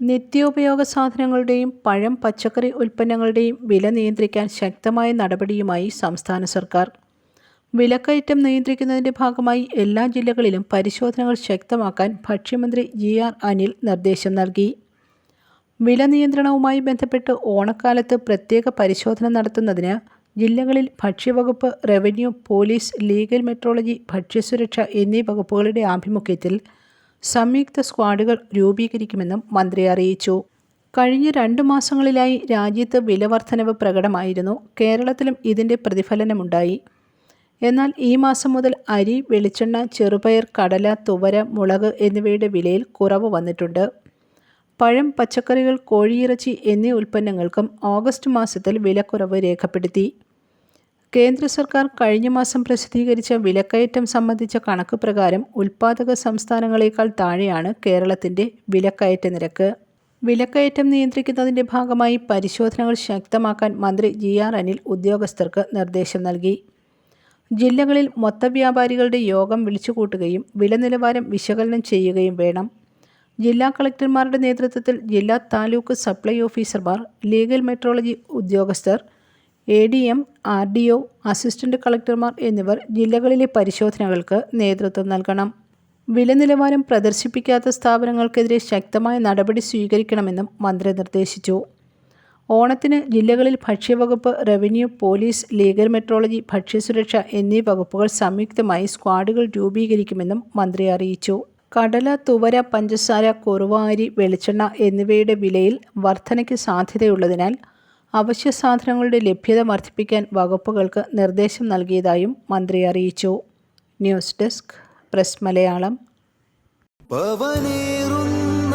നിത്യോപയോഗ സാധനങ്ങളുടെയും പഴം പച്ചക്കറി ഉൽപ്പന്നങ്ങളുടെയും വില നിയന്ത്രിക്കാൻ ശക്തമായ നടപടിയുമായി സംസ്ഥാന സർക്കാർ. വിലക്കയറ്റം നിയന്ത്രിക്കുന്നതിന്റെ ഭാഗമായി എല്ലാ ജില്ലകളിലും പരിശോധനകൾ ശക്തമാക്കാൻ ഭക്ഷ്യമന്ത്രി ജി ആർ അനിൽ നിർദ്ദേശം നൽകി. വില നിയന്ത്രണവുമായി ബന്ധപ്പെട്ട് ഓണക്കാലത്ത് പ്രത്യേക പരിശോധന നടത്തുന്നതിന് ജില്ലകളിൽ ഭക്ഷ്യവകുപ്പ് റവന്യൂ പോലീസ് ലീഗൽ മെട്രോളജി ഭക്ഷ്യസുരക്ഷ എന്നീ വകുപ്പുകളുടെ ആഭിമുഖ്യത്തിൽ സംയുക്ത സ്ക്വാഡുകൾ രൂപീകരിക്കുമെന്നും മന്ത്രി അറിയിച്ചു. കഴിഞ്ഞ രണ്ടു മാസങ്ങളിലായി രാജ്യത്ത് വിലവർധനവ് പ്രകടമായിരുന്നു. കേരളത്തിലും ഇതിന്റെ പ്രതിഫലനമുണ്ടായി. എന്നാൽ ഈ മാസം മുതൽ അരി വെളിച്ചെണ്ണ ചെറുപയർ കടല തുവര മുളക് എന്നിവയുടെ വിലയിൽ കുറവ് വന്നിട്ടുണ്ട്. പഴം പച്ചക്കറികൾ കോഴിയിറച്ചി എന്നീ ഉൽപ്പന്നങ്ങൾക്കും ഓഗസ്റ്റ് മാസത്തിൽ വിലക്കുറവ് രേഖപ്പെടുത്തി. കേന്ദ്ര സർക്കാർ കഴിഞ്ഞ മാസം പ്രസിദ്ധീകരിച്ച വിലക്കയറ്റം സംബന്ധിച്ച കണക്ക് പ്രകാരം ഉൽപാദക സംസ്ഥാനങ്ങളെക്കാൾ താഴെയാണ് കേരളത്തിന്റെ വിലക്കയറ്റ നിരക്ക്. വിലക്കയറ്റം നിയന്ത്രിക്കുന്നതിന്റെ ഭാഗമായി പരിശോധനകൾ ശക്തമാക്കാൻ മന്ത്രി ജി ആർ അനിൽ ഉദ്യോഗസ്ഥർക്ക് നിർദ്ദേശം നൽകി. ജില്ലകളിൽ മൊത്തവ്യാപാരികളുടെ യോഗം വിളിച്ചുകൂട്ടുകയും വില നിലവാരം വിശകലനം ചെയ്യുകയും വേണം. ജില്ലാ കളക്ടർമാരുടെ നേതൃത്വത്തിൽ ജില്ലാ താലൂക്ക് സപ്ലൈ ഓഫീസർമാർ ലീഗൽ മെട്രോളജി ഉദ്യോഗസ്ഥർ A D M R D O assistant കളക്ടർമാർ എന്നിവർ ജില്ലകളിലെ പരിശോധനകൾക്ക് നേതൃത്വം നൽകണം. വില നിലവാരം പ്രദർശിപ്പിക്കാത്ത സ്ഥാപനങ്ങൾക്കെതിരെ ശക്തമായ നടപടി സ്വീകരിക്കണമെന്നും മന്ത്രി നിർദ്ദേശിച്ചു. ഓണത്തിന് ജില്ലകളിൽ ഭക്ഷ്യവകുപ്പ് റവന്യൂ പോലീസ് ലീഗൽ മെട്രോളജി ഭക്ഷ്യസുരക്ഷ എന്നീ വകുപ്പുകൾ സംയുക്തമായി സ്ക്വാഡുകൾ രൂപീകരിക്കുമെന്നും മന്ത്രി അറിയിച്ചു. കടല തുവര പഞ്ചസാര കുറുവ അരി വെളിച്ചെണ്ണ എന്നിവയുടെ വിലയിൽ വർധനയ്ക്ക് സാധ്യതയുള്ളതിനാൽ അവശ്യ സാധനങ്ങളുടെ ലഭ്യത വർദ്ധിപ്പിക്കാൻ വകുപ്പുകൾക്ക് നിർദ്ദേശം നൽകിയതായും മന്ത്രി അറിയിച്ചു. News desk press Malayalam. പവനേറുന്ന